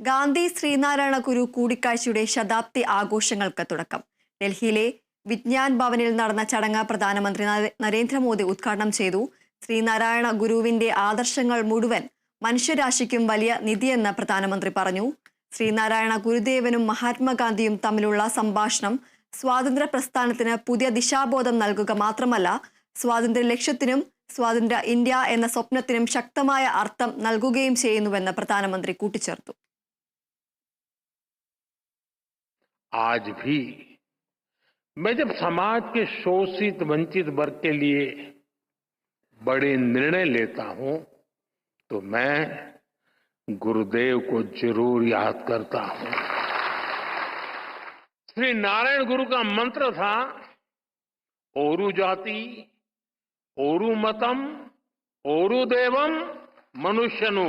ഗാന്ധി ശ്രീനാരായണ ഗുരു കൂടിക്കാഴ്ചയുടെ ശതാബ്ദി ആഘോഷങ്ങൾക്ക് തുടക്കം. ഡൽഹിയിലെ വിജ്ഞാൻ ഭവനിൽ നടന്ന ചടങ്ങ് പ്രധാനമന്ത്രി നരേ- നരേന്ദ്രമോദി ഉദ്ഘാടനം ചെയ്തു. ശ്രീനാരായണ ഗുരുവിന്റെ ആദർശങ്ങൾ മുഴുവൻ മനുഷ്യരാശിക്കും വലിയ നിധിയെന്ന് പ്രധാനമന്ത്രി പറഞ്ഞു. ശ്രീനാരായണ ഗുരുദേവനും മഹാത്മാഗാന്ധിയും തമ്മിലുള്ള സംഭാഷണം സ്വാതന്ത്ര്യ പ്രസ്ഥാനത്തിന് പുതിയ ദിശാബോധം നൽകുക മാത്രമല്ല സ്വാതന്ത്ര്യ ലക്ഷ്യത്തിനും സ്വാതന്ത്ര്യ ഇന്ത്യ എന്ന സ്വപ്നത്തിനും ശക്തമായ അർത്ഥം നൽകുകയും ചെയ്യുന്നുവെന്ന് പ്രധാനമന്ത്രി കൂട്ടിച്ചേർത്തു. आज भी मैं जब समाज के शोषित, वंचित वर्ग के लिए बड़े निर्णय लेता हूँ तो मैं गुरुदेव को ज़रूर याद करता हूँ। श्री नारायण गुरु का मंत्र था, ओरु जाति, ओरु मतम, ओरु देवम, मनुष्यनु।